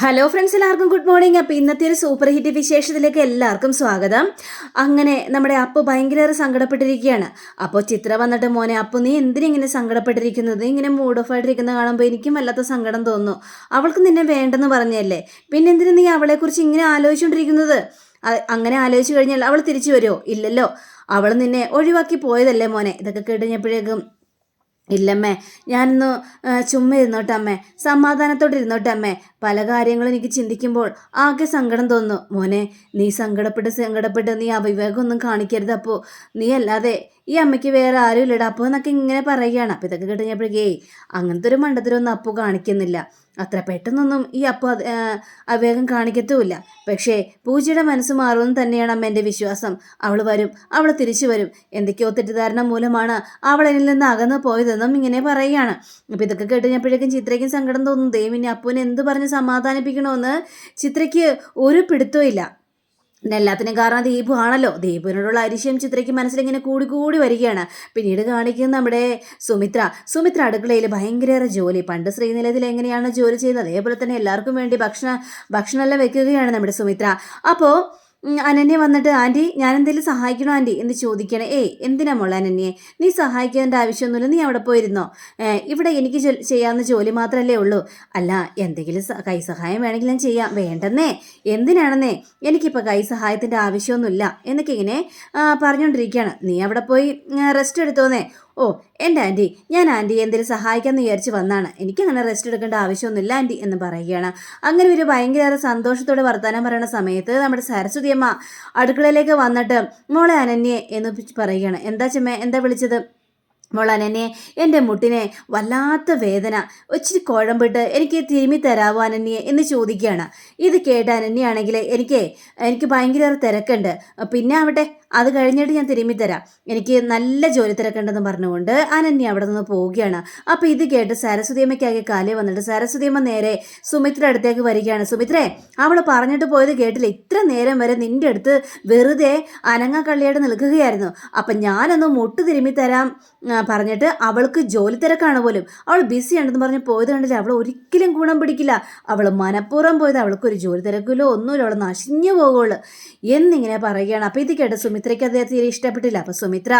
Hello friends എല്ലാവർക്കും good morning അപ്പോൾ ഇന്നത്തെ ഒരു സൂപ്പർ ഹിറ്റ് വിശേഷത്തിലേക്ക് എല്ലാവർക്കും സ്വാഗതം. അങ്ങനെ നമ്മുടെ അപ്പു ഭയങ്കര സങ്കടപ്പെട്ടിരിക്കുകയാണ്. അപ്പോൾ ചിത്ര വന്നിട്ട് മോനെ അപ്പു നീ എന്തിനിങ്ങനെ സങ്കടപ്പെട്ടിരിക്കുന്നത്? ഇങ്ങനെ മൂഡ് ഓഫ് ആയിട്ടിരിക്കുന്നത് കാണുമ്പോൾ എനിക്കും വല്ലാത്ത സങ്കടം തോന്നുന്നു. അവൾക്ക് നിന്നെ വേണ്ടെന്ന് പറഞ്ഞല്ലേ പിന്നെ എന്തിനു നീ അവളെക്കുറിച്ച് ഇങ്ങനെ ആലോചിച്ചുകൊണ്ടിരിക്കുന്നത് അങ്ങനെ ആലോചിച്ച് കഴിഞ്ഞാൽ അവൾ തിരിച്ചു വരുമോ ഇല്ലല്ലോ. അവൾ നിന്നെ ഒഴിവാക്കി പോയതല്ലേ മോനെ? ഇതൊക്കെ കേട്ടുകഴിഞ്ഞപ്പോഴേക്കും ഇല്ലമ്മേ ഞാനൊന്ന് ചുമ്മാ ഇരുന്നോട്ടെ അമ്മേ സമാധാനത്തോടെ ഇരുന്നോട്ടെ അമ്മേ പല കാര്യങ്ങളും എനിക്ക് ചിന്തിക്കുമ്പോൾ ആകെ സങ്കടം തോന്നുന്നു. മോനെ നീ സങ്കടപ്പെട്ട് സങ്കടപ്പെട്ട് നീ അവിവേകമൊന്നും കാണിക്കരുത് അപ്പോൾ നീ അല്ലാതെ ഈ അമ്മയ്ക്ക് വേറെ ആരും ഇല്ലടാ അപ്പോൾ എന്നൊക്കെ ഇങ്ങനെ പറയുകയാണ്. അപ്പോൾ ഇതൊക്കെ കേട്ടുകഴിഞ്ഞപ്പോഴേക്കേ അങ്ങനത്തെ ഒരു മണ്ടത്തിലൊന്നും അപ്പു കാണിക്കുന്നില്ല. അത്ര പെട്ടെന്നൊന്നും ഈ അപ്പ അവേഗം കാണിക്കത്തുമില്ല. പക്ഷേ പൂജയുടെ മനസ്സ് മാറുമെന്ന് തന്നെയാണ് അമ്മ എന്റെ വിശ്വാസം. അവൾ വരും അവൾ തിരിച്ചു വരും. എന്തൊക്കെയോ തെറ്റിദ്ധാരണ മൂലമാണ് അവൾ എന്നിൽ നിന്ന് അകന്നു പോയതെന്നും ഇങ്ങനെ പറയുകയാണ്. അപ്പോൾ ഇതൊക്കെ കേട്ട് കഴിഞ്ഞപ്പോഴേക്കും ചിത്രയ്ക്കും സങ്കടം തോന്നുന്നു ദൈവം അപ്പുവിനെ എന്ത് പറഞ്ഞ് സമാധാനിപ്പിക്കണമെന്ന് ചിത്രയ്ക്ക് ഒരു പിടുത്തവും എല്ലാത്തിനും കാരണം ദീപു ആണല്ലോ. ദീപുവിനോടുള്ള അരിശയം ചിത്രയ്ക്ക് മനസ്സിലിങ്ങനെ കൂടി കൂടി വരികയാണ്. പിന്നീട് കാണിക്കുന്ന നമ്മുടെ സുമിത്ര. സുമിത്ര അടുക്കളയിൽ ഭയങ്കര ജോലി. പണ്ട് ശ്രീനിലയത്തിൽ എങ്ങനെയാണ് ജോലി ചെയ്യുന്നത്? അതേപോലെ തന്നെ എല്ലാവർക്കും വേണ്ടി ഭക്ഷണ ഭക്ഷണമെല്ലാം വെക്കുകയാണ് നമ്മുടെ സുമിത്ര. അപ്പോൾ അനന്യ വന്നിട്ട് ആന്റി ഞാൻ എന്തെങ്കിലും സഹായിക്കണോ ആന്റി എന്ന് ചോദിക്കണേ. ഏയ് എന്തിനാ മോളെ അനന്യെ? നീ സഹായിക്കേണ്ട ആവശ്യമൊന്നുമില്ല. നീ അവിടെ പോയിരുന്നോ? ഇവിടെ എനിക്ക് ചെയ്യാവുന്ന ജോലി മാത്രമല്ലേ ഉള്ളൂ. അല്ല എന്തെങ്കിലും കൈസഹായം വേണമെങ്കിൽ ഞാൻ ചെയ്യാം. വേണ്ടെന്നേ? എന്തിനാണെന്നേ? എനിക്കിപ്പോൾ കൈ സഹായത്തിന്റെ ആവശ്യമൊന്നുമില്ല. എന്നൊക്കെ ഇങ്ങനെ പറഞ്ഞുകൊണ്ടിരിക്കുകയാണ്. നീ അവിടെ പോയി റെസ്റ്റ് എടുത്തോന്നേ. ഓ എന്റെ ആന്റി ഞാൻ ആന്റി എന്തെങ്കിലും സഹായിക്കാമെന്ന് വിചാരിച്ച് വന്നാണ്. എനിക്കങ്ങനെ റെസ്റ്റ് എടുക്കേണ്ട ആവശ്യമൊന്നുമില്ല ആന്റി എന്ന് പറയുകയാണ്. അങ്ങനെ ഒരു ഭയങ്കര സന്തോഷത്തോടെ വർത്തമാനം പറയുന്ന സമയത്ത് നമ്മുടെ സരസ്വതി അമ്മ അടുക്കളയിലേക്ക് വന്നിട്ട് മോളെ അനന്യെ എന്ന് പറയുകയാണ്. എന്താ ചെമ്മേ എന്താ വിളിച്ചത്? മോളനനെ എന്റെ മുട്ടിനെ വല്ലാത്ത വേദന ഒച്ചിരി കുഴമ്പിട്ട് എനിക്ക് തിരുമി തരാവോ അനന്യെ? എന്ന് ചോദിക്കുകയാണ്. ഇത് കേട്ട അനന്യാണെങ്കിൽ എനിക്ക് എനിക്ക് ഭയങ്കര തിരക്കുണ്ട്. പിന്നെ ആവട്ടെ അത് കഴിഞ്ഞിട്ട് ഞാൻ തിരുമ്മി തരാം. എനിക്ക് നല്ല ജോലി തിരക്കേണ്ടെന്ന് പറഞ്ഞുകൊണ്ട് അനന്യ അവിടെ നിന്ന് പോവുകയാണ്. അപ്പോൾ ഇത് കേട്ട് സരസ്വതിയമ്മയ്ക്കാകെ കാലേ വന്നിട്ട് സരസ്വതിയമ്മ നേരെ സുമിത്ര അടുത്തേക്ക് വരികയാണ്. സുമിത്രേ അവൾ പറഞ്ഞിട്ട് പോയത് കേട്ടില്ല. ഇത്ര നേരം വരെ നിന്റെ അടുത്ത് വെറുതെ അനങ്ങക്കള്ളിയായിട്ട് നിൽക്കുകയായിരുന്നു. അപ്പം ഞാനൊന്ന് മുട്ട് തിരുമ്മി തരാം പറഞ്ഞിട്ട് അവൾക്ക് ജോലി തിരക്കാണ് പോലും. അവൾ ബിസി ആണെന്ന് പറഞ്ഞ് പോയത് കണ്ടില്ല. അവൾ ഒരിക്കലും ഗുണം പിടിക്കില്ല. അവൾ മനഃപൂർവം പോയത് അവൾക്കൊരു ജോലി തിരക്കിലോ ഒന്നുമില്ല. അവൾ നശിഞ്ഞു പോകുള്ളൂ. എന്നിങ്ങനെ പറയുകയാണ്. അപ്പോൾ ഇത് കേട്ട് സുമിത്രയ്ക്ക് അദ്ദേഹം തീരെ ഇഷ്ടപ്പെട്ടില്ല. അപ്പോൾ സുമിത്ര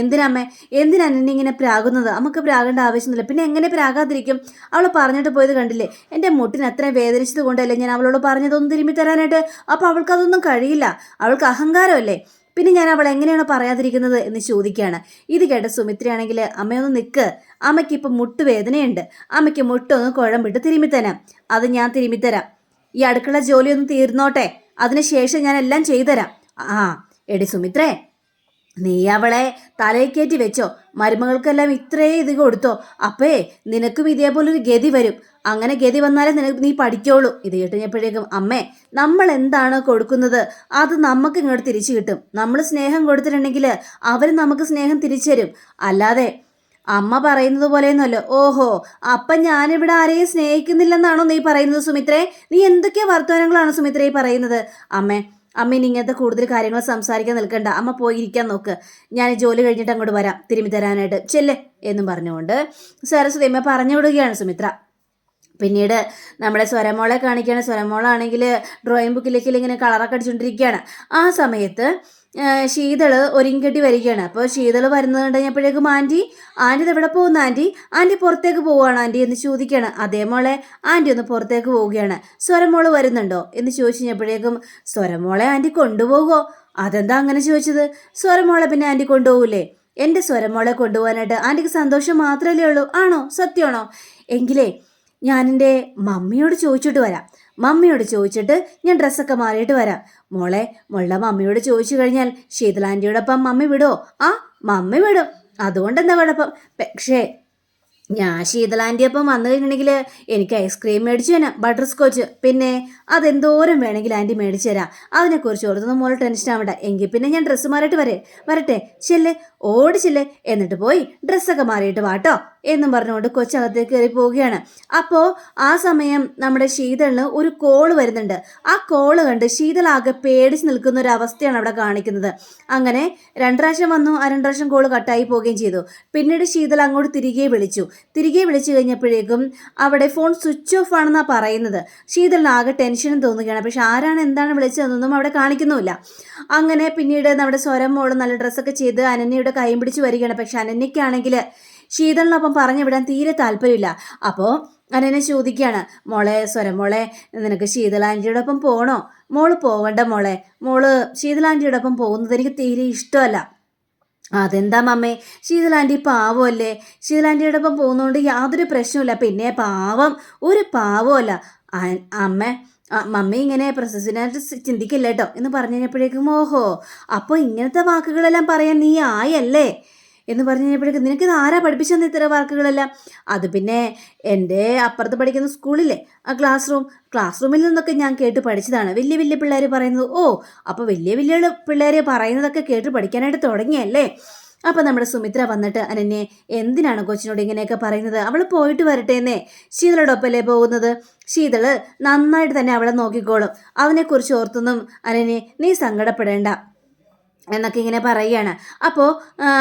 എന്തിനമ്മേ? എന്തിനാ നിന്നെ ഇങ്ങനെ പ്രാകുന്നത്? നമുക്ക് പ്രാകേണ്ട ആവശ്യമൊന്നുമില്ല. പിന്നെ എങ്ങനെ പ്രാകാതിരിക്കും? അവൾ പറഞ്ഞിട്ട് പോയത് കണ്ടില്ലേ? എന്റെ മുട്ടിന് അത്രയും വേദനിച്ചത് കൊണ്ടല്ലേ ഞാൻ അവളോട് പറഞ്ഞതൊന്നും തിരുമ്പി തരാനായിട്ട്? അപ്പോൾ അവൾക്കതൊന്നും കഴിയില്ല. അവൾക്ക് അഹങ്കാരമല്ലേ? പിന്നെ ഞാൻ അവൾ എങ്ങനെയാണ് പറയാതിരിക്കുന്നത് എന്ന് ചോദിക്കുകയാണ്. ഇത് കേട്ട സുമിത്രയാണെങ്കിൽ അമ്മയൊന്ന് നിൽക്ക് അമ്മയ്ക്ക് ഇപ്പം മുട്ടുവേദനയുണ്ട് അമ്മയ്ക്ക് മുട്ടൊന്ന് കുഴമ്പിട്ട് തിരുമ്മിത്തരാം അത് ഞാൻ തിരുമ്മിത്തരാം ഈ അടുക്കള ജോലിയൊന്ന് തീർന്നോട്ടെ. അതിനുശേഷം ഞാൻ എല്ലാം ചെയ്തുതരാം ആ എടി സുമിത്രേ നീ അവളെ തലയിൽ വെച്ചോ. മരുമകൾക്കെല്ലാം ഇത്രയും ഇത് കൊടുത്തോ. അപ്പേ നിനക്കും ഇതേപോലൊരു ഗതി വരും. അങ്ങനെ ഗതി വന്നാലേ നിനക്ക് നീ പഠിക്കോളൂ. ഇത് കിട്ടുന്നപ്പോഴേക്കും അമ്മേ നമ്മൾ എന്താണ് കൊടുക്കുന്നത് അത് നമുക്ക് ഇങ്ങോട്ട് തിരിച്ചു കിട്ടും. നമ്മൾ സ്നേഹം കൊടുത്തിട്ടുണ്ടെങ്കിൽ അവർ നമുക്ക് സ്നേഹം തിരിച്ചു തരും. അല്ലാതെ അമ്മ പറയുന്നത് പോലെയൊന്നുമല്ലോ. ഓഹോ അപ്പം ഞാനിവിടെ ആരെയും സ്നേഹിക്കുന്നില്ലെന്നാണോ നീ പറയുന്നത് സുമിത്രേ? നീ എന്തൊക്കെ വർത്തമാനങ്ങളാണ് സുമിത്രേ പറയുന്നത്? അമ്മേ അമ്മ ഇനി ഇങ്ങനത്തെ കൂടുതൽ കാര്യങ്ങൾ സംസാരിക്കാൻ നിൽക്കണ്ട. അമ്മ പോയിരിക്കാൻ നോക്ക്. ഞാൻ ജോലി കഴിഞ്ഞിട്ട് അങ്ങോട്ട് വരാം. തിരുമ്മി തരാനായിട്ട്. ചെല്ലേ എന്നും പറഞ്ഞുകൊണ്ട്. സരസ്വതി അമ്മ പറഞ്ഞു വിടുകയാണ് സുമിത്ര. പിന്നീട് നമ്മുടെ സ്വരമോളെ കാണിക്കുകയാണ്. സ്വരമോളാണെങ്കിൽ ഡ്രോയിങ് ബുക്കിലേക്ക് ഇങ്ങനെ കളറൊക്കെ അടിച്ചുകൊണ്ടിരിക്കുകയാണ് ആ സമയത്ത് ശീതൾ ഒരുങ്ങിക്കെട്ടി വരികയാണ്. അപ്പോൾ ശീതൾ വരുന്നത് കണ്ടുകഴിഞ്ഞപ്പോഴേക്കും ആന്റി ആന്റി എവിടെ പോകുന്നു ആന്റി ആന്റി പുറത്തേക്ക് പോവുകയാണ് ആന്റി എന്ന് ചോദിക്കുകയാണ്. അതേ മോളെ ആന്റി ഒന്ന് പുറത്തേക്ക് പോവുകയാണ്. സ്വരമോൾ വരുന്നുണ്ടോ? എന്ന് ചോദിച്ചു കഴിഞ്ഞപ്പോഴേക്കും സ്വരമോളെ ആന്റി കൊണ്ടുപോകുമോ അതെന്താ അങ്ങനെ ചോദിച്ചത്? സ്വരമോളെ പിന്നെ ആന്റി കൊണ്ടുപോകൂലേ? എന്റെ സ്വരമോളെ കൊണ്ടുപോകാനായിട്ട് ആന്റിക്ക് സന്തോഷം മാത്രമല്ലേ ഉള്ളൂ? ആണോ? സത്യമാണോ? എങ്കിലേ ഞാൻ എന്റെ മമ്മിയോട് ചോദിച്ചിട്ട് വരാം. മമ്മിയോട് ചോദിച്ചിട്ട് ഞാൻ ഡ്രസ്സൊക്കെ മാറിയിട്ട് വരാം. മോളെ മോളുടെ മമ്മിയോട് ചോദിച്ചു കഴിഞ്ഞാൽ ശീതളാന്റിയോടൊപ്പം മമ്മി വിടുമോ ആ മമ്മി വിടും. അതുകൊണ്ടെന്താ കുഴപ്പം? പക്ഷേ ഞാൻ ശീതളാന്റിയൊപ്പം വന്നു കഴിഞ്ഞിട്ടുണ്ടെങ്കിൽ എനിക്ക് ഐസ്ക്രീം മേടിച്ചു തരാം ബട്ടർ സ്കോച്ച് പിന്നെ അതെന്തോരം വേണമെങ്കിൽ ആന്റി മേടിച്ചു തരാം. അതിനെക്കുറിച്ച് ഓർത്തൊന്നും മോളെ ടെൻഷൻ ആവണ്ട. എങ്കിൽ പിന്നെ ഞാൻ ഡ്രസ്സ് മാറിയിട്ട് വരേ വരട്ടെ. ചെല്ല് ഓടിച്ചില്ലേ ചെല്ല്. എന്നിട്ട് പോയി ഡ്രസ്സൊക്കെ മാറിയിട്ട് വാട്ടോ എന്നും പറഞ്ഞുകൊണ്ട് കൊച്ചകത്തേക്ക് കയറി പോവുകയാണ്. അപ്പോൾ ആ സമയം നമ്മുടെ ശീതളിന് ഒരു കോൾ വരുന്നുണ്ട്. ആ കോൾ കണ്ട് ശീതൾ ആകെ പേടിച്ച് നിൽക്കുന്ന ഒരു അവസ്ഥയാണ് അവിടെ കാണിക്കുന്നത്. അങ്ങനെ രണ്ട് പ്രാവശ്യം വന്നു ആ രണ്ട് പ്രാവശ്യം കോൾ കട്ടായി പോവുകയും ചെയ്തു. പിന്നീട് ശീതൾ അങ്ങോട്ട് തിരികെ വിളിച്ചു. തിരികെ വിളിച്ചു കഴിഞ്ഞപ്പോഴേക്കും അവിടെ ഫോൺ സ്വിച്ച് ഓഫ് ആണെന്നാണ് പറയുന്നത്. ശീതളിന് ആകെ ടെൻഷനും തോന്നുകയാണ്. പക്ഷെ ആരാണ് എന്താണ് വിളിച്ചതെന്നൊന്നും അവിടെ കാണിക്കുന്നുമില്ല. അങ്ങനെ പിന്നീട് നമ്മുടെ സ്വരം മോൾ നല്ല ഡ്രസ്സൊക്കെ ചെയ്ത് അനന്യയുടെ കൈയും പിടിച്ച് വരികയാണ്. പക്ഷെ അനന്യയ്ക്കാണെങ്കിൽ ശീതളിനൊപ്പം പറഞ്ഞു വിടാൻ തീരെ താല്പര്യമില്ല. അപ്പോൾ അനനെ ചോദിക്കുകയാണ് മോളെ സ്വരം മോളെ നിനക്ക് ശീതളാന്റിയുടെ ഒപ്പം പോകണോ മോൾ പോകണ്ട മോളെ മോൾ ശീതളാന്റിയുടെ ഒപ്പം പോകുന്നത് എനിക്ക് തീരെ ഇഷ്ടമല്ല. അതെന്താ മമ്മേ ശീതളാന്റി പാവമല്ലേ? ശീതളാന്റിയുടെ ഒപ്പം പോകുന്നതുകൊണ്ട് യാതൊരു പ്രശ്നമില്ല പിന്നെ പാവം ഒരു പാവമല്ല. അമ്മ മമ്മി ഇങ്ങനെ പ്രൊസസിനായിട്ട് ചിന്തിക്കില്ല കേട്ടോ. എന്ന് പറഞ്ഞു കഴിഞ്ഞപ്പോഴേക്കും ഓഹോ അപ്പോൾ ഇങ്ങനത്തെ വാക്കുകളെല്ലാം പറയാൻ നീ ആയല്ലേ? എന്ന് പറഞ്ഞു കഴിഞ്ഞപ്പോഴേക്കും നിനക്കിത് ആരാ പഠിപ്പിച്ചെന്ന് ഇത്തരം വർക്കുകളെല്ലാം അത് പിന്നെ എന്റെ അപ്പുറത്ത് പഠിക്കുന്ന സ്കൂളിലെ ആ ക്ലാസ് റൂം ക്ലാസ് റൂമിൽ നിന്നൊക്കെ ഞാൻ കേട്ട് പഠിച്ചതാണ്. വലിയ വലിയ പിള്ളേർ പറയുന്നത് ഓ അപ്പോൾ വലിയ വലിയ പിള്ളേർ പറയുന്നതൊക്കെ കേട്ട് പഠിക്കാനായിട്ട് തുടങ്ങിയല്ലേ? അപ്പം നമ്മുടെ സുമിത്ര വന്നിട്ട് അനന്യെ എന്തിനാണ് കൊച്ചിനോട് ഇങ്ങനെയൊക്കെ പറയുന്നത്? അവൾ പോയിട്ട് വരട്ടെ എന്നേ. ശീതളോടൊപ്പല്ലേ പോകുന്നത്? ശീതൾ നന്നായിട്ട് തന്നെ അവളെ നോക്കിക്കോളും. അവനെക്കുറിച്ച് ഓർത്തൊന്നും അനന്യെ നീ സങ്കടപ്പെടേണ്ട. എന്നൊക്കെ ഇങ്ങനെ പറയുകയാണ്. അപ്പോൾ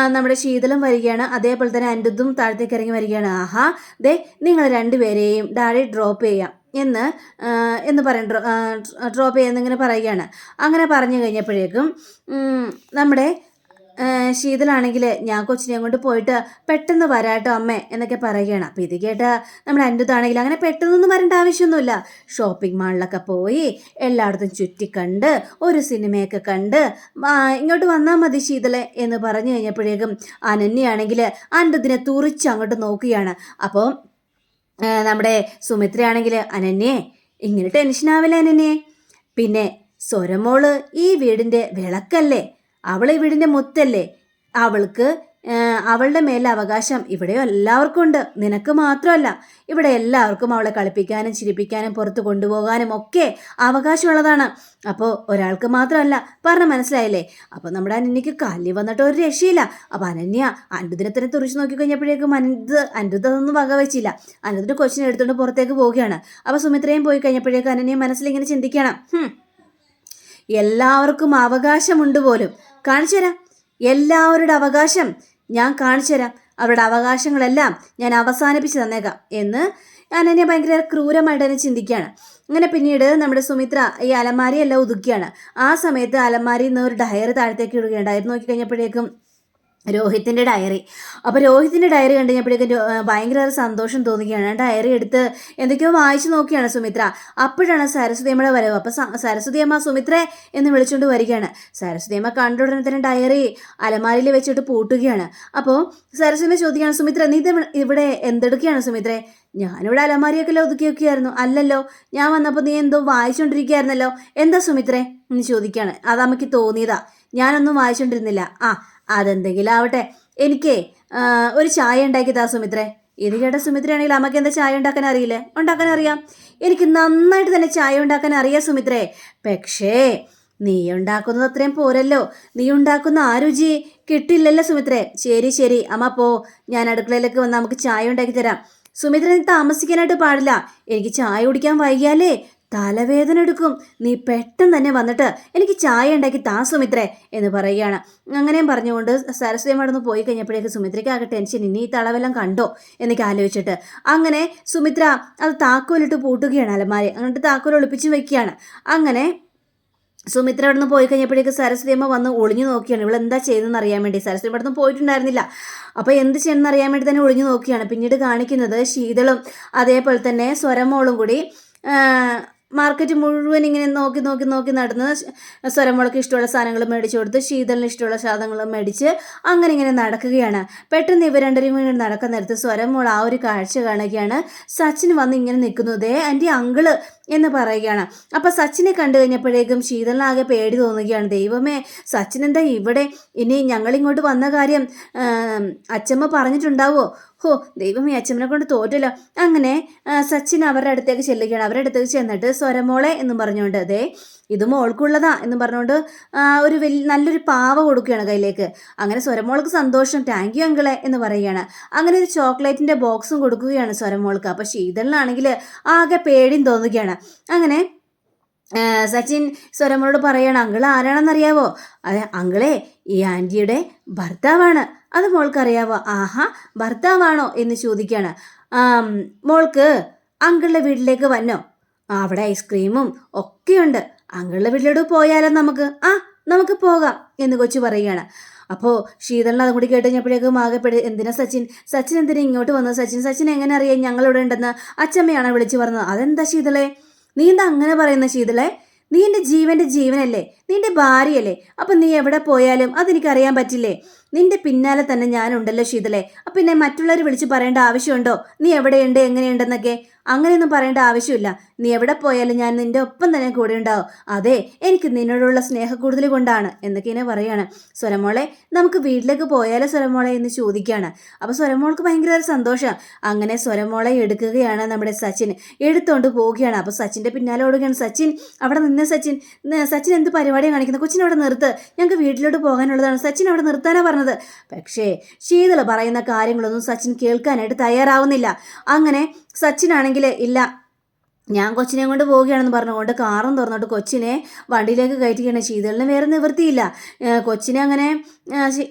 നമ്മുടെ ശീതളം വരികയാണ്. അതേപോലെ തന്നെ അൻഡും താഴത്തേക്ക് ഇറങ്ങി വരികയാണ്. ആഹാ ദേ നിങ്ങൾ രണ്ടുപേരെയും ഡാഡി ഡ്രോപ്പ് ചെയ്യാം എന്ന് എന്ന് പറയും. ഡ്രോ ഡ്രോപ്പ് ചെയ്യുന്നിങ്ങനെ പറയുകയാണ്. അങ്ങനെ പറഞ്ഞു കഴിഞ്ഞപ്പോഴേക്കും നമ്മുടെ ശീതളാണെങ്കിൽ ഞാൻ കൊച്ചിനെയും കൊണ്ട് പോയിട്ട് പെട്ടെന്ന് വരാട്ടോ അമ്മേ എന്നൊക്കെ പറയുകയാണ്. അപ്പോൾ ഇത് കേട്ട് നമ്മുടെ അൻഡുത്താണെങ്കിൽ അങ്ങനെ പെട്ടെന്നൊന്നും വരേണ്ട ആവശ്യമൊന്നുമില്ല. ഷോപ്പിംഗ് മാളിലൊക്കെ പോയി എല്ലായിടത്തും ചുറ്റിക്കണ്ട് ഒരു സിനിമയൊക്കെ കണ്ട് ഇങ്ങോട്ട് വന്നാൽ മതി ശീതളെ എന്ന് പറഞ്ഞു കഴിഞ്ഞപ്പോഴേക്കും അനന്യാണെങ്കിൽ അൻഡത്തിനെ തുറിച്ച് അങ്ങോട്ട് നോക്കുകയാണ്. അപ്പോൾ നമ്മുടെ സുമിത്രയാണെങ്കിൽ അനന്യേ ഇങ്ങനെ ടെൻഷനാവില്ല അനന്യേ? പിന്നെ സ്വരമോൾ ഈ വീടിന്റെ വിളക്കല്ലേ? അവൾ ഈ വീടിന്റെ മുത്തല്ലേ അവൾക്ക് അവളുടെ മേലെ അവകാശം ഇവിടെ എല്ലാവർക്കും ഉണ്ട്. നിനക്ക് മാത്രമല്ല ഇവിടെ എല്ലാവർക്കും അവളെ കളിപ്പിക്കാനും ചിരിപ്പിക്കാനും പുറത്ത് കൊണ്ടുപോകാനും ഒക്കെ അവകാശമുള്ളതാണ്. അപ്പോൾ ഒരാൾക്ക് മാത്രമല്ല പറഞ്ഞ മനസ്സിലായില്ലേ? അപ്പോൾ നമ്മുടെ അനന്യക്ക് കല്ലി വന്നിട്ട് ഒരു രക്ഷയില്ല. അപ്പോൾ അനന്യ അനുദിനെ തന്നെ തുറിച്ച് നോക്കിക്കഴിഞ്ഞപ്പോഴേക്കും കഴിഞ്ഞപ്പോഴേക്കും അനിരുദ്ധ അനിരുദ്ധ വെച്ചില്ല അനിരുദ്ധിന്റെ കൊച്ചിനെ എടുത്തുകൊണ്ട് പുറത്തേക്ക് പോവുകയാണ്. അപ്പോൾ സുമിത്രയും പോയി കഴിഞ്ഞപ്പോഴേക്കും അനന്യ മനസ്സിലിങ്ങനെ ചിന്തിക്കണം. "ഹും, എല്ലാവർക്കും അവകാശമുണ്ട് പോലും. കാണിച്ചു തരാം. എല്ലാവരുടെ അവകാശം ഞാൻ കാണിച്ചു തരാം. അവരുടെ അവകാശങ്ങളെല്ലാം ഞാൻ അവസാനിപ്പിച്ച് തന്നേക്കാം എന്ന് അനന്യ ഭയങ്കര ക്രൂരമായിട്ട് തന്നെ ചിന്തിക്കുകയാണ്. അങ്ങനെ പിന്നീട് നമ്മുടെ സുമിത്ര ഈ അലമാരിയെല്ലാം ഒതുക്കുകയാണ്. ആ സമയത്ത് അലമാരിയിൽ നിന്ന് ഒരു ഡയറി താഴത്തേക്ക് ഇടുകയുണ്ടായിരുന്നു നോക്കി കഴിഞ്ഞപ്പോഴേക്കും രോഹിത്തിന്റെ ഡയറി. അപ്പോൾ രോഹിത്തിന്റെ ഡയറി കണ്ടു കഴിഞ്ഞപ്പോഴേക്കും ഭയങ്കര സന്തോഷം തോന്നുകയാണ് ഡയറി എടുത്ത് എന്തൊക്കെയോ വായിച്ചു നോക്കിയാണ് സുമിത്ര. അപ്പോഴാണ് സരസ്വതി അമ്മയുടെ വരവ്. അപ്പോൾ സരസ്വതിയമ്മ സുമിത്രേ എന്ന് വിളിച്ചുകൊണ്ട് വരികയാണ്. സരസ്വതി അമ്മ കണ്ട ഉടനെ തന്നെ ഡയറി അലമാരിയിൽ വെച്ചിട്ട് പൂട്ടുകയാണ്. അപ്പോൾ സരസ്വതി ചോദിക്കുകയാണ് സുമിത്ര നീ ഇവിടെ എന്തെടുക്കുകയാണ് സുമിത്രേ? ഞാനിവിടെ അലമാരിയൊക്കെ ഒതുക്കി വെക്കുകയായിരുന്നു അല്ലല്ലോ ഞാൻ വന്നപ്പോൾ നീ എന്തോ വായിച്ചുകൊണ്ടിരിക്കുകയായിരുന്നല്ലോ എന്താ സുമിത്രേ? എന്ന് ചോദിക്കുകയാണ്. അത് അമ്മയ്ക്ക് തോന്നിയതാ. ഞാനൊന്നും വായിച്ചുകൊണ്ടിരുന്നില്ല ആ അതെന്തെങ്കിലും ആവട്ടെ. എനിക്കേ ഒരു ചായ ഉണ്ടാക്കി താ സുമിത്രേ. ഇത് കേട്ട സുമിത്രയാണെങ്കിൽ അമ്മയ്ക്ക് എന്താ ചായ ഉണ്ടാക്കാൻ അറിയില്ലേ? ഉണ്ടാക്കാൻ അറിയാം. എനിക്ക് നന്നായിട്ട് തന്നെ ചായ ഉണ്ടാക്കാൻ അറിയാം സുമിത്രേ. പക്ഷേ നീ ഉണ്ടാക്കുന്നത് അത്രയും പോരല്ലോ. നീ ഉണ്ടാക്കുന്ന ആ രുചി കിട്ടില്ലല്ലോ സുമിത്രേ. ശരി ശരി. അമ്മ പോ. ഞാൻ അടുക്കളയിലേക്ക് വന്ന് നമുക്ക് ചായ ഉണ്ടാക്കി തരാം. സുമിത്ര നീ താമസിക്കാനായിട്ട് പാടില്ല. എനിക്ക് ചായ കുടിക്കാൻ വൈകിയാലേ തലവേദന എടുക്കും. നീ പെട്ടെന്ന് തന്നെ വന്നിട്ട് എനിക്ക് ചായ ഉണ്ടാക്കി താ സുമിത്രേ എന്ന് പറയുകയാണ്. അങ്ങനെയും പറഞ്ഞുകൊണ്ട് സരസ്വതി അവിടുന്ന് പോയി കഴിഞ്ഞപ്പോഴേക്ക് സുമിത്രയ്ക്ക് ആകെ ടെൻഷൻ ഇനി ഈ തളവെല്ലാം കണ്ടോ എന്നൊക്കെ ആലോചിച്ചിട്ട്. അങ്ങനെ സുമിത്ര അത് താക്കോലിട്ട് പൂട്ടുകയാണ് അലമാരി. അങ്ങോട്ട് താക്കോൽ ഒളിപ്പിച്ച് വെക്കുകയാണ്. അങ്ങനെ സുമിത്ര അവിടെ നിന്ന് പോയി കഴിഞ്ഞപ്പോഴേക്ക് സരസ്വതി അമ്മ വന്ന് ഒളിഞ്ഞു നോക്കിയാണ് ഇവൾ എന്താ ചെയ്തതെന്ന് അറിയാൻ വേണ്ടി. സരസ്വതി അവിടെ നിന്ന് പോയിട്ടുണ്ടായിരുന്നില്ല. അപ്പോൾ എന്ത് ചെയ്യണമെന്ന് അറിയാൻ വേണ്ടി തന്നെ ഒളിഞ്ഞു നോക്കിയാണ് പിന്നീട് കാണിക്കുന്നത് ശീതളും അതേപോലെ തന്നെ സ്വരമോളും കൂടി മാർക്കറ്റ് മുഴുവൻ ഇങ്ങനെ നോക്കി നോക്കി നോക്കി നടന്ന് സ്വരമുളക്ക് ഇഷ്ടമുള്ള സാധനങ്ങൾ മേടിച്ചു കൊടുത്ത് ശീതളിന് ഇഷ്ടമുള്ള സാധനങ്ങൾ മേടിച്ച് അങ്ങനെ ഇങ്ങനെ നടക്കുകയാണ്. പെട്ടെന്ന് ഇവർ രണ്ടരും ഇങ്ങനെ നടക്കുന്ന നേരത്ത് സ്വരമോൾ ആ ഒരു കാഴ്ച കാണുകയാണ്. സച്ചിൻ വന്ന് ഇങ്ങനെ നിൽക്കുന്നതേ എന്റെ അങ്കിൾ എന്ന് പറയുകയാണ്. അപ്പം സച്ചിനെ കണ്ടു കഴിഞ്ഞപ്പോഴേക്കും ശീതളിനാകെ പേടി തോന്നുകയാണ്. ദൈവമേ സച്ചിൻ എന്താ ഇവിടെ? ഇനി ഞങ്ങളിങ്ങോട്ട് വന്ന കാര്യം അച്ചമ്മ പറഞ്ഞിട്ടുണ്ടാവോ? ഹോ ദൈവമേ അച്ഛമ്മനെ കൊണ്ട് തോറ്റല്ലോ. അങ്ങനെ സച്ചിൻ അവരുടെ അടുത്തേക്ക് ചെല്ലുകയാണ്. അവരുടെ അടുത്തേക്ക് ചെന്നിട്ട് സ്വരമോളെ എന്ന് പറഞ്ഞുകൊണ്ട് അതെ ഇത് മോൾക്കുള്ളതാ എന്ന് പറഞ്ഞുകൊണ്ട് ഒരു വലിയ നല്ലൊരു പാവ കൊടുക്കുകയാണ് കയ്യിലേക്ക്. അങ്ങനെ സ്വരമോൾക്ക് സന്തോഷം താങ്ക് യു അങ്കിളെ എന്ന് പറയുകയാണ്. അങ്ങനെ ഒരു ചോക്ലേറ്റിന്റെ ബോക്സും കൊടുക്കുകയാണ് സ്വരമോൾക്ക്. അപ്പോൾ ശീതളിനാണെങ്കിൽ ആകെ പേടിയും തോന്നുകയാണ്. അങ്ങനെ സച്ചിൻ സ്വരമോളോട് പറയണം അങ്കിൾ ആരാണെന്നറിയാവോ? അതെ അങ്കിളെ ഈ ആന്റിയുടെ ഭർത്താവാണ്. അത് മോൾക്കറിയാവോ? ആഹാ ഭർത്താവാണോ? എന്ന് ചോദിക്കുകയാണ്. മോൾക്ക് അങ്കിളുടെ വീട്ടിലേക്ക് വന്നോ? അവിടെ ഐസ്ക്രീമും ഒക്കെയുണ്ട്. അങ്കിളുടെ വീട്ടിലോട്ട് പോയാലോ നമുക്ക്? ആ നമുക്ക് പോകാം എന്ന് കൊച്ചു പറയുകയാണ്. അപ്പോൾ ശീതളിന് അതും കൂടി കേട്ട് കഴിഞ്ഞപ്പോഴേക്കും ആകെപ്പെട് എന്തിനാ സച്ചിൻ? സച്ചിൻ എന്തിനാ ഇങ്ങോട്ട് വന്നത്? സച്ചിൻ സച്ചിൻ എങ്ങനെ അറിയാം ഞങ്ങളിവിടെ ഉണ്ടെന്ന്? അച്ചമ്മയാണ് വിളിച്ചു പറഞ്ഞത്? അതെന്താ ശീതളെ? നീ എന്താ അങ്ങനെ പറയുന്ന ശീതളെ? നീ എന്റെ ജീവന്റെ ജീവനല്ലേ? നിന്റെ ഭാര്യയല്ലേ? അപ്പം നീ എവിടെ പോയാലും അതെനിക്കറിയാൻ പറ്റില്ലേ? നിന്റെ പിന്നാലെ തന്നെ ഞാനുണ്ടല്ലോ ശീതളെ. അപ്പം പിന്നെ മറ്റുള്ളവർ വിളിച്ച് പറയേണ്ട ആവശ്യമുണ്ടോ? നീ എവിടെയുണ്ട്? എങ്ങനെയുണ്ടെന്നൊക്കെ? അങ്ങനെയൊന്നും പറയേണ്ട ആവശ്യമില്ല. നീ എവിടെ പോയാലും ഞാൻ നിന്റെ ഒപ്പം തന്നെ കൂടെ ഉണ്ടാവും. അതെ എനിക്ക് നിന്നോടുള്ള സ്നേഹക്കൂടുതൽ കൊണ്ടാണ് എന്നൊക്കെ ഇങ്ങനെ പറയാണ്. സ്വരമോളെ നമുക്ക് വീട്ടിലേക്ക് പോയാലോ സ്വരമോളെ എന്ന് ചോദിക്കുകയാണ്. അപ്പോൾ സ്വരമോൾക്ക് ഭയങ്കര സന്തോഷമാണ് അങ്ങനെ സ്വരമോളെ എടുക്കുകയാണ് നമ്മുടെ സച്ചിൻ. എടുത്തുകൊണ്ട് പോവുകയാണ്. അപ്പോൾ സച്ചിന്റെ പിന്നാലെ ഓടുകയാണ്. സച്ചിൻ അവിടെ നിന്ന് സച്ചിൻ. സച്ചിൻ എന്ത് പരിപാടിയാണ് കാണിക്കുന്നത് കൊച്ചിൻ അവിടെ നിർത്ത്. ഞങ്ങൾക്ക് വീട്ടിലോട്ട് പോകാനുള്ളതാണ്. സച്ചിൻ അവിടെ നിർത്താനാണ് പറഞ്ഞത്. പക്ഷേ ശീതള പറയുന്ന കാര്യങ്ങളൊന്നും സച്ചിൻ കേൾക്കാനായിട്ട് തയ്യാറാവുന്നില്ല. അങ്ങനെ സച്ചിനാണെങ്കിൽ ഇല്ല. ഞാൻ കൊച്ചിനെ കൊണ്ട് പോവുകയാണെന്ന് പറഞ്ഞുകൊണ്ട് കാറും തുറന്നിട്ട് കൊച്ചിനെ വണ്ടിയിലേക്ക് കയറ്റുകയാണ് ശീതളിന് വേറെ നിവൃത്തിയില്ല. കൊച്ചിനെ അങ്ങനെ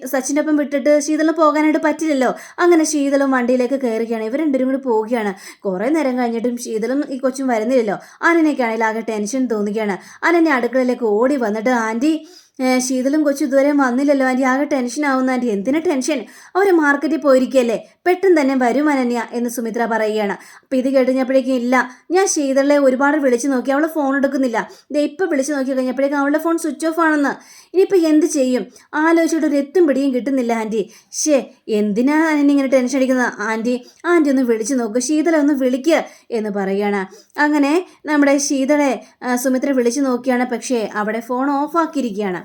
സച്ചിന്റെ ഒപ്പം വിട്ടിട്ട് ശീതളിന് പോകാനായിട്ട് പറ്റില്ലല്ലോ. അങ്ങനെ ശീതളും വണ്ടിയിലേക്ക് കയറുകയാണ്. ഇവർ രണ്ടുപേരും കൂടി പോവുകയാണ്. കുറേ നേരം കഴിഞ്ഞിട്ടും ശീതളും ഈ കൊച്ചും വരുന്നില്ലല്ലോ. അനനയ്ക്കാണെങ്കിൽ ആകെ ടെൻഷൻ തോന്നുകയാണ്. അനനെ അടുക്കളയിലേക്ക് ഓടി വന്നിട്ട് ആന്റി ശീതളും കൊച്ചു ഇതുവരെ വന്നില്ലല്ലോ ആന്റി ആകെ ടെൻഷൻ ആവുന്ന ആന്റി എന്തിനാ ടെൻഷൻ അവർ മാർക്കറ്റിൽ പോയിരിക്കല്ലേ. പെട്ടെന്ന് തന്നെ വരും അനന്യ എന്ന് സുമിത്ര പറയുകയാണ്. അപ്പം ഇത് കേട്ടുകഴിഞ്ഞപ്പോഴേക്കും ഇല്ല. ഞാൻ ശീതളെ ഒരുപാട് വിളിച്ചു നോക്കി. അവൾ ഫോൺ എടുക്കുന്നില്ല. ഇത് ഇപ്പം വിളിച്ചു നോക്കി കഴിഞ്ഞപ്പോഴേക്കും അവളുടെ ഫോൺ സ്വിച്ച് ഓഫ് ആണെന്ന്. ഇനിയിപ്പോൾ എന്ത് ചെയ്യും? ആലോചിച്ചിട്ട് ഒരു എത്തും പിടിയും കിട്ടുന്നില്ല ആന്റി ഷേ എന്തിനാ അനന്യ ഇങ്ങനെ ടെൻഷൻ അടിക്കുന്നത്? ആന്റി ആന്റി ഒന്ന് വിളിച്ചു നോക്ക്. ശീതള ഒന്ന് വിളിക്കുക എന്ന് പറയുകയാണ്. അങ്ങനെ നമ്മുടെ ശീതളെ സുമിത്ര വിളിച്ചു നോക്കിയാണ്. പക്ഷേ അവിടെ ഫോൺ ഓഫ് ആക്കിയിരിക്കുകയാണ്.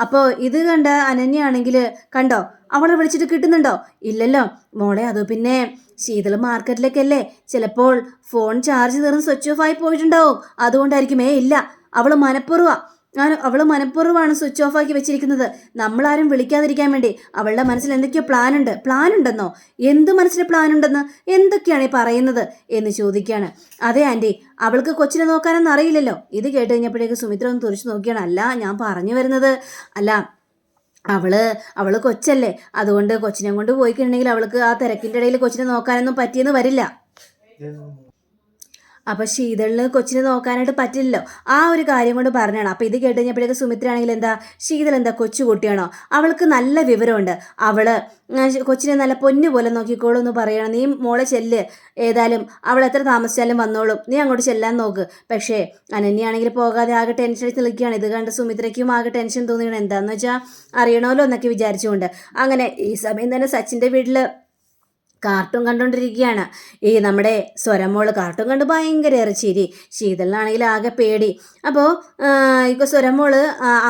അപ്പോൾ ഇത് കണ്ട അനന്യാണെങ്കിൽ കണ്ടോ? അവളെ വിളിച്ചിട്ട് കിട്ടുന്നുണ്ടോ? ഇല്ലല്ലോ. മോളെ അത് പിന്നെ ശീതള മാർക്കറ്റിലേക്കല്ലേ? ചിലപ്പോൾ ഫോൺ ചാർജ് തീർന്ന് സ്വിച്ച് ഓഫ് ആയി പോയിട്ടുണ്ടാവും. അതുകൊണ്ടായിരിക്കും ഏ ഇല്ല. അവൾ മനഃപൂർവ ഞാൻ അവൾ മനഃപൂർവമാണ് സ്വിച്ച് ഓഫ് ആക്കി വെച്ചിരിക്കുന്നത്. നമ്മളാരും വിളിക്കാതിരിക്കാൻ വേണ്ടി. അവളുടെ മനസ്സിൽ എന്തൊക്കെയോ പ്ലാൻ ഉണ്ട്. പ്ലാൻ ഉണ്ടെന്നോ? എന്ത് മനസ്സിൽ പ്ലാൻ ഉണ്ടെന്ന്? എന്തൊക്കെയാണ് ഈ പറയുന്നത്? എന്ന് ചോദിക്കുകയാണ്. അതെ ആന്റി അവൾക്ക് കൊച്ചിനെ നോക്കാനൊന്നും അറിയില്ലല്ലോ. ഇത് കേട്ട് കഴിഞ്ഞപ്പോഴേക്ക് സുമിത്ര ഒന്ന് തുറച്ചു നോക്കിയാണ്. അല്ല ഞാൻ പറഞ്ഞു വരുന്നത്. അല്ല അവൾ അവൾ കൊച്ചല്ലേ. അതുകൊണ്ട് കൊച്ചിനെ കൊണ്ട് പോയിക്കുണ്ടെങ്കിൽ അവൾക്ക് ആ തിരക്കിന്റെ ഇടയിൽ കൊച്ചിനെ നോക്കാനൊന്നും പറ്റിയെന്ന് വരില്ല. അപ്പൊ ശീതളിന് കൊച്ചിനെ നോക്കാനായിട്ട് പറ്റില്ലല്ലോ. ആ ഒരു കാര്യം കൊണ്ട് പറഞ്ഞാണ് അപ്പൊ ഇത് കേട്ട് കഴിഞ്ഞപ്പോഴേക്ക് സുമിത്ര ആണെങ്കിൽ എന്താ ശീതൾ എന്താ കൊച്ചു കുട്ടിയാണോ? അവൾക്ക് നല്ല വിവരമുണ്ട്. അവൾ ആ, കൊച്ചിനെ നല്ല പൊന്നു പോലെ നോക്കിക്കോളൂ എന്ന് പറയണം. നീ മോളെ ചെല്ല്. ഏതായാലും അവൾ എത്ര താമസിച്ചാലും വന്നോളും. നീ അങ്ങോട്ട് ചെല്ലാൻ നോക്ക്. പക്ഷേ അനന്യാണെങ്കിൽ പോകാതെ ആകെ ടെൻഷൻ അടിച്ച് നിൽക്കുകയാണ്. ഇത് കണ്ട് സുമിത്രയ്ക്കും ആകെ ടെൻഷൻ തോന്നിയാണ്. എന്താന്ന് വെച്ചാൽ അറിയണമല്ലോ എന്നൊക്കെ വിചാരിച്ചുകൊണ്ട്. അങ്ങനെ ഈ സമയം തന്നെ സച്ചിന്റെ വീട്ടിൽ കാർട്ടൂൺ കണ്ടുകൊണ്ടിരിക്കുകയാണ് ഈ നമ്മുടെ സ്വരമോൾ കാർട്ടൂൺ കണ്ട് ഭയങ്കര ഇറച്ചിരി. ശീതളിനാണെങ്കിൽ ആകെ പേടി. അപ്പോൾ ഇപ്പോൾ സ്വരമോൾ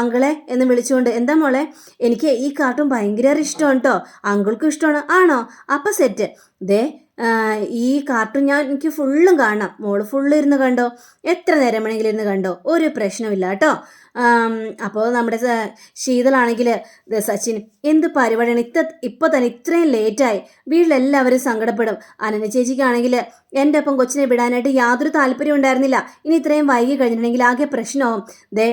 അങ്കളെ എന്ന് വിളിച്ചുകൊണ്ട് എന്താ മോളെ? എനിക്ക് ഈ കാർട്ടൂൺ ഭയങ്കര ഇഷ്ടമാണ് കേട്ടോ അങ്കിൾക്കും ഇഷ്ടമാണ്. ആണോ? അപ്പം സെറ്റ് ദേ ഈ കാർട്ടൂൺ ഞാൻ എനിക്ക് ഫുള്ളും കാണാം മോൾ ഫുള്ള് ഇരുന്ന് കണ്ടോ? എത്ര നേരം വേണമെങ്കിലും ഇരുന്ന് കണ്ടോ? ഒരു പ്രശ്നമില്ല കേട്ടോ. അപ്പോൾ നമ്മുടെ ശീതളാണെങ്കിൽ സച്ചിൻ എന്ത് പരിപാടിയാണ്? ഇത്ത ഇപ്പോൾ തന്നെ ഇത്രയും ലേറ്റായി വീട്ടിലെല്ലാവരും സങ്കടപ്പെടും. അനന ചേച്ചിക്കാണെങ്കിൽ എന്റെ ഒപ്പം കൊച്ചിനെ വിടാനായിട്ട് യാതൊരു താല്പര്യം ഉണ്ടായിരുന്നില്ല. ഇനി ഇത്രയും വൈകി കഴിഞ്ഞിട്ടുണ്ടെങ്കിൽ ആകെ പ്രശ്നമാവും. ദേ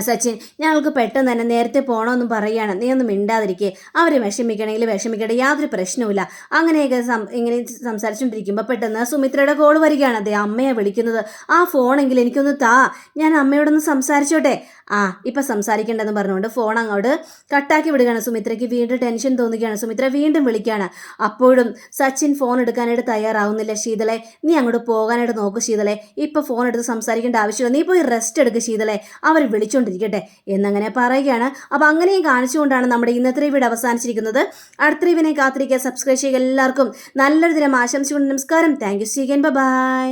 സച്ചിൻ ഞങ്ങൾക്ക് പെട്ടെന്ന് തന്നെ നേരത്തെ പോകണമെന്നും പറയുകയാണ് നീ ഒന്നും മിണ്ടാതിരിക്കേ. അവർ വിഷമിക്കണമെങ്കിൽ വിഷമിക്കട്ടെ. യാതൊരു പ്രശ്നവുമില്ല. അങ്ങനെയൊക്കെ ഇങ്ങനെ സംസാരിച്ചുകൊണ്ടിരിക്കുമ്പോൾ പെട്ടെന്ന് സുമിത്രയുടെ കോൾ വരികയാണ്. അതെ അമ്മയെ വിളിക്കുന്നത്. ആ ഫോണെങ്കിൽ എനിക്കൊന്ന് താ. ഞാൻ അമ്മയോടൊന്ന് സംസാരിച്ചോട്ടെ. ആ ഇപ്പം സംസാരിക്കേണ്ടെന്ന് പറഞ്ഞുകൊണ്ട് ഫോൺ അങ്ങോട്ട് കട്ടാക്കി വിടുകയാണ്. സുമിത്രയ്ക്ക് വീണ്ടും ടെൻഷൻ തോന്നുകയാണ്. സുമിത്ര വീണ്ടും വിളിക്കുകയാണ്. അപ്പോഴും സച്ചിൻ ഫോൺ എടുക്കാനായിട്ട് തയ്യാറാവുന്നില്ല. ശീതളെ നീ അങ്ങോട്ട് പോകാനായിട്ട് നോക്ക് ശീതളെ. ഇപ്പം ഫോൺ എടുത്ത് സംസാരിക്കേണ്ട ആവശ്യമില്ല. നീ പോയി റെസ്റ്റ് എടുക്ക് ശീതളെ. അവർ വിളിച്ചുകൊണ്ടിരിക്കട്ടെ എന്നങ്ങനെ പറയുകയാണ്. അപ്പോൾ അങ്ങനെയും കാണിച്ചുകൊണ്ടാണ് നമ്മുടെ ഇന്നത്തെ റിവ്യൂഡ് അവസാനിച്ചിരിക്കുന്നത്. അടുത്ത റിവിനെ കാത്തിരിക്കുക. സബ്സ്ക്രൈബ് ചെയ്യുക എല്ലാവർക്കും നല്ലൊരു ദിനം ആശംസിച്ചുകൊണ്ട് നമസ്കാരം. Thank you സീഗൻ by